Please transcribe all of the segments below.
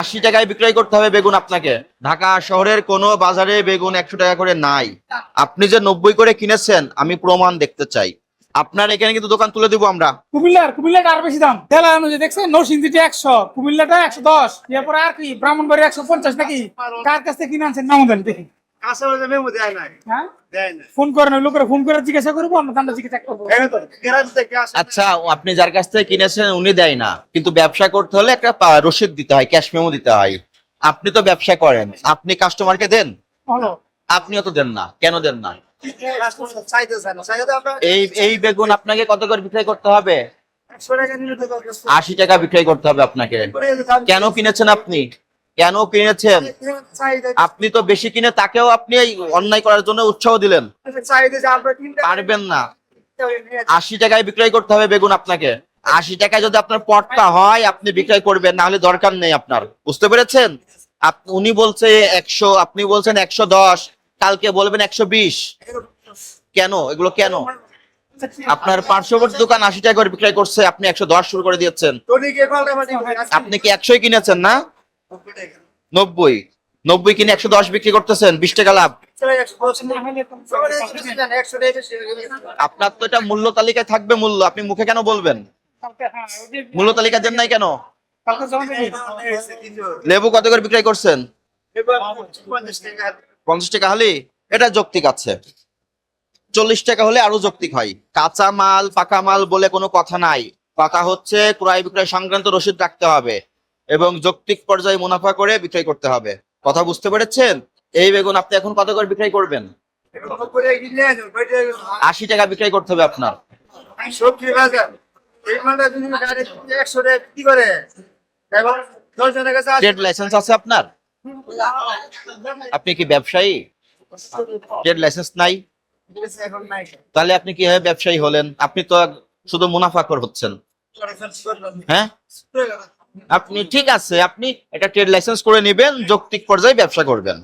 আশি টাকায় বিক্রয় করতে হবে বেগুন আপনাকে। ঢাকা শহরের কোনো বাজারে বেগুন একশো টাকা করে নাই। আপনি যে নব্বই করে কিনেছেন, আমি প্রমাণ দেখতে চাই। আপনার এখানে কিন্তু দোকান তুলে দিব আমরা। কুমিল্লার, কুমিল্লাটা আর বেশি দাম। জেলা অনুযায়ী দেখছেন নরসিংদীটা একশো, কুমিল্লাটা একশো দশ। এরপরে আর কি ব্রাহ্মণবাড়ি একশো পঞ্চাশ নাকি? কার কাছ থেকে কিনে আনছেন? নাম দেখি। হ্যাঁ? দেয় না ফোন করেন ওই লোকেরা ফোন করে জিজ্ঞাসা করব আমরা দামটা জিজ্ঞাসা করব। এই তো গ্রাম থেকে আসে আচ্ছা আপনি যার কাছ থেকে কিনেছেন উনি দেয় না। কিন্তু ব্যবসা করতে হলে একটা রসিদ দিতে হয় ক্যাশ মেমো দিতে হয়। আপনি তো ব্যবসা করেন। আপনি কাস্টমারকে দেন? আপনিও তো দেন না। কেন দেন না? এই এই বেগুন আপনাকে কত করে বিক্রয় করতে হবে? আশি টাকা বিক্রয় করতে হবে আপনাকে। কেন কিনেছেন আপনি? কেন কিনেছেন? আপনি তো বেশি কিনে তাকেও আপনি অন্যায় করার জন্য উৎসাহ দিলেন। পারবেন না। আশি টাকায় বিক্রয় করতে হবে বেগুন আপনাকে। আশি টাকায় যদি আপনার পটটা হয় আপনি বিক্রয় করবেন না হলে দরকার নেই আপনার। বুঝতে পেরেছেন? উনি বলছে একশো আপনি বলছেন একশো দশ কালকে বলবেন একশো বিশ। কেন? এগুলো কেন? আপনার পার্শ্ববর্তী দোকান আশি টাকা করে বিক্রয় করছে আপনি একশো দশ শুরু করে দিয়েছেন। আপনি কি একশোই কিনেছেন না? নব্বই। নব্বই কিনে একশো দশ বিক্রি করতেছেন, বিশ টাকা লাভ। আপনার তো এটা মূল্য তালিকায় থাকবে মূল্য, আপনি মুখে কেন বলবেন? মূল্য তালিকা দেন নাই কেন? লেবু কত করে বিক্রয় করছেন? পঞ্চাশ টাকা হলে? এটা যৌক্তিক আছে। চল্লিশ টাকা হলে আরও যৌক্তিক হয়। কাঁচা মাল, পাকা মাল বলে কোনো কথা নাই। কথা হচ্ছে, ক্রয় বিক্রয় সংক্রান্ত রসিদ রাখতে হবে। এবং যৌক্তিক পর্যায়ে মুনাফা করে বিক্রয় করতে হবে। কথা বুঝতে পেরেছেন? এই বেগুন আপনি এখন কত করে বিক্রয় করবেন? আশি টাকা বিক্রয় করতে হবে আপনার। করে ট্রেড লাইসেন্স আছে আপনার? আপনি কি ব্যবসায়ী? ট্রেড লাইসেন্স নাই? তাহলে আপনি কীভাবে ব্যবসায়ী হলেন? আপনি তো শুধু মুনাফাকর হচ্ছেন। হ্যাঁ? আপনি ঠিক আছে আপনি এটা ট্রেড লাইসেন্স করে নেবেন যৌক্তিক পর্যায়ে ব্যবসা করবেন।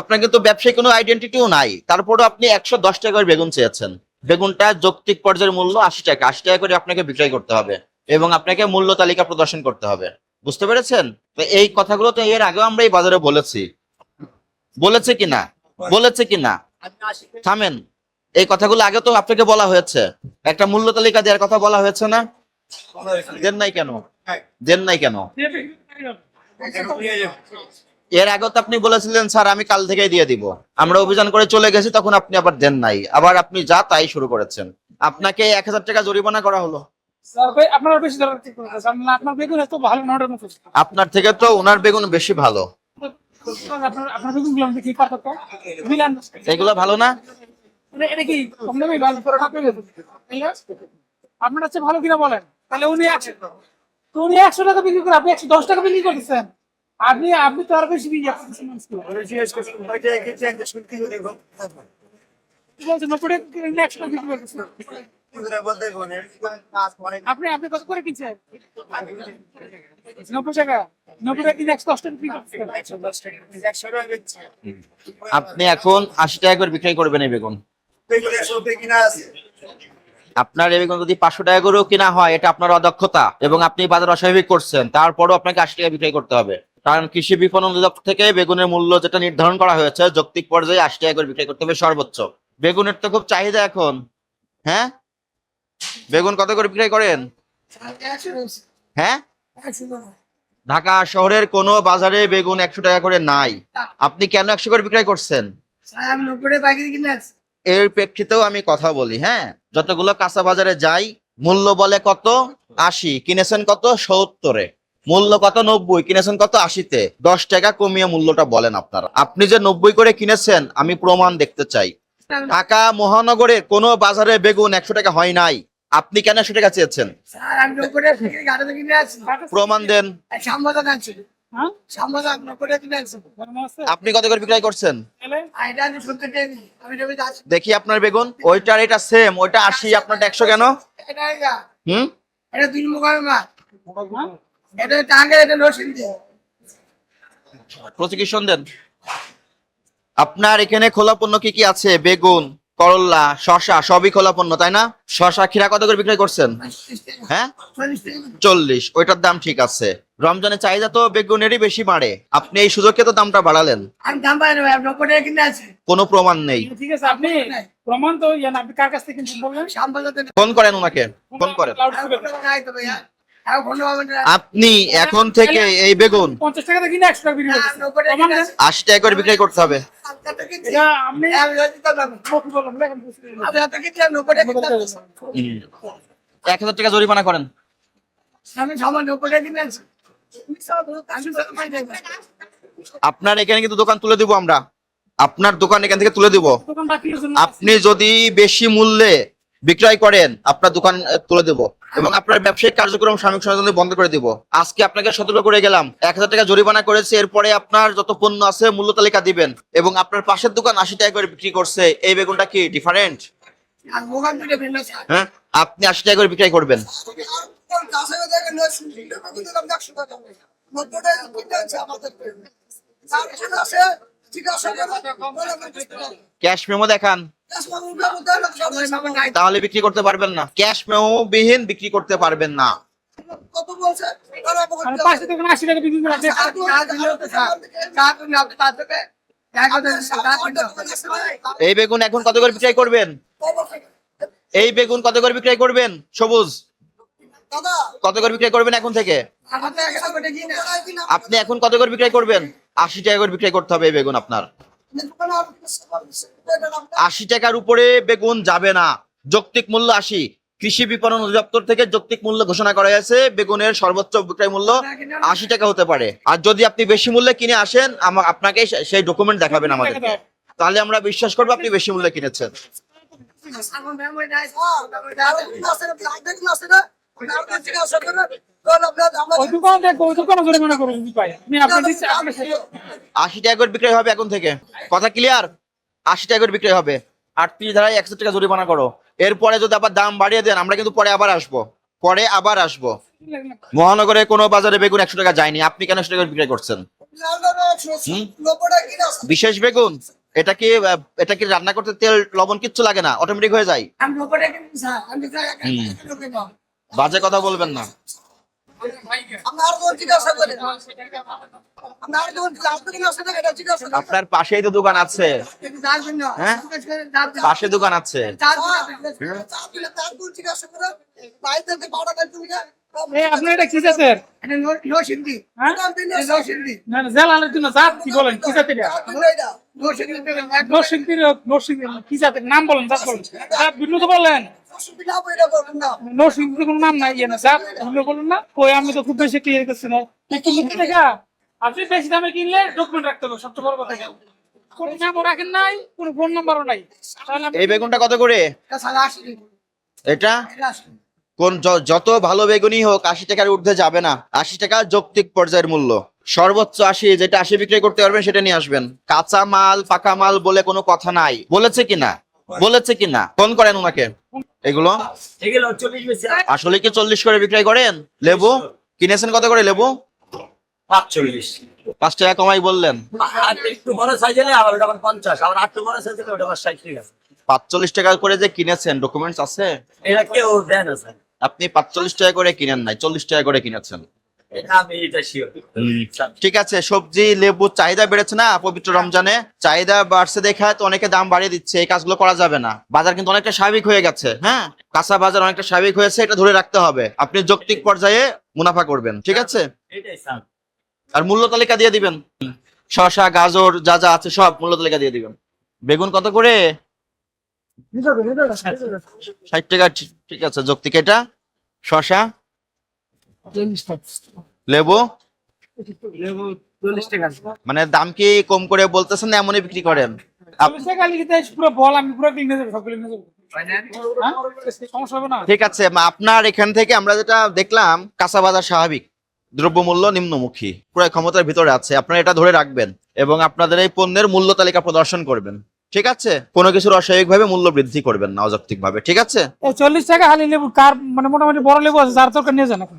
আপনার কিন্তু ব্যবসায়ী কোনো আইডেন্টিটিও নাই। তারপরও আপনি একশো দশ টাকা করে বেগুন চেয়েছেন। বেগুনটা যৌক্তিক পর্যায়ের মূল্য আশি টাকা আশি টাকা করে আপনাকে বিক্রয় করতে হবে এবং আপনাকে মূল্য তালিকা প্রদর্শন করতে হবে। বুঝতে পেরেছেন? তো এই কথাগুলো তো এর আগেও আমরা এই বাজারে বলেছি। বলেছে কিনা বলেছে কিনা থামেন। এই কথাগুলো আগে তো আপনাকে বলা হয়েছে। একটা মূল্য তালিকা দেওয়ার কথা বলা হয়েছে না? দেন নাই কেন? দেন নাই কেন? এর আগে আপনি বলেছিলেন স্যার আমি কাল থেকেই দিয়ে দিব। আমরা অভিযান করে চলে গেছি তখন আপনি আবার দেন নাই। আবার আপনি যা তাই শুরু করেছেন। আপনাকে এক হাজার টাকা জরিমানা করা হলো। আপনার বেশি দরকার ঠিক করে দিয়েছে। আপনার- আপনার বেগুন এত ভালো নটার মতো? আপনার থেকে তো ওনার বেগুন বেশি ভালো। এগুলো ভালো না? আপনি আপনার ভালো কিনা বলেন? তাহলে উনি তো উনি একশো টাকা বিক্রি করে আপনি একশো দশ টাকা বিক্রি করতেছেন। আপনি আপনি তো আর বেশি বিক্রি করতেছেন কিনে বিক্রি। আপনি আপনি কত করে কিনছেন? নব্বই টাকা। নব্বই টাকা কিনে একশো দশ টাকা বিক্রি করতেছেন। আপনি এখন আশি টাকা করে বিক্রয় করবেন এই বেগুন। আপনার এই যদি পাঁচশো টাকা করেও কিনা হয়, এটা আপনার অদক্ষতা এবং আপনি বাজার অস্বাভাবিক করছেন, তারপরও আপনাকে আশি টাকা বিক্রয় করতে হবে। কারণ কৃষি বিপণন অধিদপ্তর থেকে বেগুনের মূল্য যেটা নির্ধারণ করা হয়েছে, যৌক্তিক পর্যায়ে আশি টাকা করে বিক্রয় করতে হবে সর্বোচ্চ। বেগুনের তো খুব চাহিদা এখন। হ্যাঁ? বেগুন কত করে বিক্রয় করেন? হ্যাঁ? ঢাকা শহরের কোনো বাজারে বেগুন একশো টাকা করে নাই। আপনি কেন একশো করে বিক্রয় করছেন? এর প্রেক্ষিতেও আমি কথা বলি হ্যাঁ? যতগুলো কাঁচা বাজারে যাই মূল্য বলে কত? আশি। কিনেছেন কত? সত্তরে। মূল্য কত? নব্বই। কিনেছেন কত? আশিতে। দশ টাকা কমিয়ে মূল্যটা বলেন আপনারা। আপনি যে নব্বই করে কিনেছেন আমি প্রমাণ দেখতে চাই। ঢাকা মহানগরের কোনো বাজারে বেগুন একশো টাকা হয় নাই। আপনি কেন একশো টাকা চেয়েছেন? প্রমাণ দেন। হ্যাঁ? আপনি কত করে বিক্রয় করছেন? দেখি আপনার বেগুন। ওইটার এটা সেম ওইটা আশি আপনারটা একশো কেন? হুম? প্রসিকিউশন দেন। আপনার এখানে খোলা পণ্য কি কি আছে? বেগুন করল্লা শশা সবই খোলা পণ্য তাই না? শশা খিরা কত করে বিক্রয় করছেন? হ্যাঁ? চল্লিশ। ওইটার দাম ঠিক আছে। রমজানের চাহিদা তো বেগুনেরই বেশি বাড়ে। আপনি এই সুযোগে তো দামটা বাড়ালেন। কিনে আছে। কোনো প্রমাণ নেই। ঠিক আছে আপনি প্রমাণ তো ইয়ে কার কাছ থেকে ফোন করেন ওনাকে। ফোন করেন। না আপনি এখন থেকে এই বেগুন পঞ্চাশ টাকা কিনে একশো বিক্রি। আশি টাকা করে বিক্রয় করতে হবে। এক হাজার টাকা জরিমানা করেন। আপনার এখানে কিন্তু দোকান তুলে দিব আমরা। আপনার দোকান এখান থেকে তুলে দিব। বাকির আপনি যদি বেশি মূল্যে বিক্রয় করেন আপনার দোকান তুলে দেব। এবং আপনার ব্যবসায়িক কার্যক্রম সাময়িক সময়ের বন্ধ করে দিব। আজকে আপনাকে সতর্ক করে গেলাম। এক হাজার টাকা জরিমানা করেছে এরপরে আপনার যত পণ্য আছে মূল্য তালিকা দিবেন। এবং আপনার পাশের দোকান আশি টাকা করে বিক্রি করছে। এই বেগুনটা কি ডিফারেন্ট আছে। হ্যাঁ আপনি আশি টাকা করে বিক্রয় করবেন। ক্যাশ মেমো দেখান। তাহলে বিক্রি করতে পারবেন না। ক্যাশ মেমো বিহীন বিক্রি করতে পারবেন না। কত বলছে? চা কিনে আপনি- এই বেগুন এখন কত করে বিক্রয় করবেন? এই বেগুন কত করে বিক্রয় করবেন? সবুজ। কত করে বিক্রয় করবেন এখন থেকে। আপনি এখন কত করে বিক্রয় করবেন? আশি টাকা করে বিক্রয় করতে হবে এই বেগুন আপনার। আশি টাকার উপরে বেগুন যাবে না। যৌক্তিক মূল্য আশি। কৃষি বিপণন অধিদপ্তর থেকে যৌক্তিক মূল্য ঘোষণা করা হয়েছে। বেগুনের সর্বোচ্চ বিক্রয় মূল্য আশি টাকা হতে পারে। আর যদি আপনি বেশি মূল্যে কিনে আসেন আপনাকে সেই ডকুমেন্ট দেখাবেন আমাদেরকে। তাহলে আমরা বিশ্বাস করব আপনি বেশি মূল্যে কিনেছেন। আছে না, আশি টাকা করে বিক্রয় হবে এখন থেকে। কথা ক্লিয়ার আশি টাকা করে বিক্রয় হবে। আটত্রিশ ধারায় একশো টাকা জরিমানা করো। এরপরে যদি আবার দাম বাড়িয়ে দেন আমরা কিন্তু পরে আবার আসব। পরে আবার আসব। মহানগরে কোনো বাজারে বেগুন একশো টাকা যায়নি। আপনি কেন একশো টাকা করে বিক্রয় করছেন। বিশেষ বেগুন? এটা কি এটা কি রান্না করতে তেল লবণ কিচ্ছু লাগে না? অটোমেটিক হয়ে যায়। বাজে কথা বলবেন না। আপনার পাশেই তো দোকান আছে। হ্যাঁ? পাশে দোকান আছে। আপনি এটা কি জাতের। হ্যাঁ? আনার জন্য জাত কি বলেন কি জাতের কি জাতের? নাম বলেন জাত বলেন। হ্যাঁ তো বললেন। কোনো নাম নাই ইয়ে না জাত ভিন্ন বলুন না কই আমি তো খুব বেশি ক্লিয়ার করছি না। আপনি বেশি দামে কিনলে ডকুমেন্ট রাখতে হবে সবচেয়ে বড় কথা কোনো নামও রাখেন নাই কোনো ফোন নাম্বারও নাই। এই বেগুনটা কত করে? এটা। কোন যত ভালো বেগুনই হোক আশি টাকার ঊর্ধ্বে যাবে না। আশি টাকা যৌক্তিক পর্যায়ের মূল্য। সর্বোচ্চ আশি যেটা আশি বিক্রি করতে পারবেন সেটা নিয়ে আসবেন। কাঁচা মাল পাকা মাল বলে কোনো কথা নাই। বলেছে কিনা? বলেছে কিনা ফোন করেন ওনাকে এগুলো? আসলে কি চল্লিশ করে বিক্রয় করেন? লেবু? কিনেছেন কত করে লেবু? পাঁচচল্লিশ। পাঁচ টাকা কমাই বললেন। পাঁচচল্লিশ টাকা করে যে কিনেছেন ডকুমেন্টস আছে? না আপনি পাঁচচল্লিশ টাকা করে কিনেন নাই চল্লিশ টাকা করে কিনেছেন। এটা আমি এটা শিওর ঠিক আছে সবজি লেবু চাহিদা বেড়েছে না পবিত্র রমজানে? চাহিদা বাড়ছে দেখা তো অনেকে দাম বাড়িয়ে দিচ্ছে এই কাজগুলো করা যাবে না। বাজার কিন্তু অনেকটা স্বাভাবিক হয়ে গেছে হ্যাঁ? কাঁচা বাজার অনেকটা স্বাভাবিক হয়েছে এটা ধরে রাখতে হবে। আপনি যৌক্তিক পর্যায়ে মুনাফা করবেন ঠিক আছে? আর মূল্য তালিকা দিয়ে দিবেন। শসা গাজর যা যা আছে সব মূল্য তালিকা দিয়ে দিবেন। বেগুন কত করে? ষাট টাকা ঠিক- ঠিক আছে যৌক্তিক এটা। শসা? লেবু? চল্লিশ টাকা মানে দাম কি কম করে বলতেছেন এমনই বিক্রি করেন? হ্যাঁ? সমস্যা হবে না। ঠিক আছে আপনার এখান থেকে আমরা যেটা দেখলাম কাঁচা বাজার স্বাভাবিক। দ্রব্যমূল্য নিম্নমুখী ক্রয় ক্ষমতার ভিতরে আছে আপনারা এটা ধরে রাখবেন এবং আপনাদের এই পণ্যের মূল্য তালিকা প্রদর্শন করবেন। ঠিক আছে? কোনো কিছুর অস্বাভাবিক ভাবে মূল্য বৃদ্ধি করবেন না অযৌক্তিক ভাবে ঠিক আছে? এই চল্লিশ টাকা হালি লেবু কার মানে মোটামুটি বড় লেবু আছে যার তরকার নিয়ে যান এখন।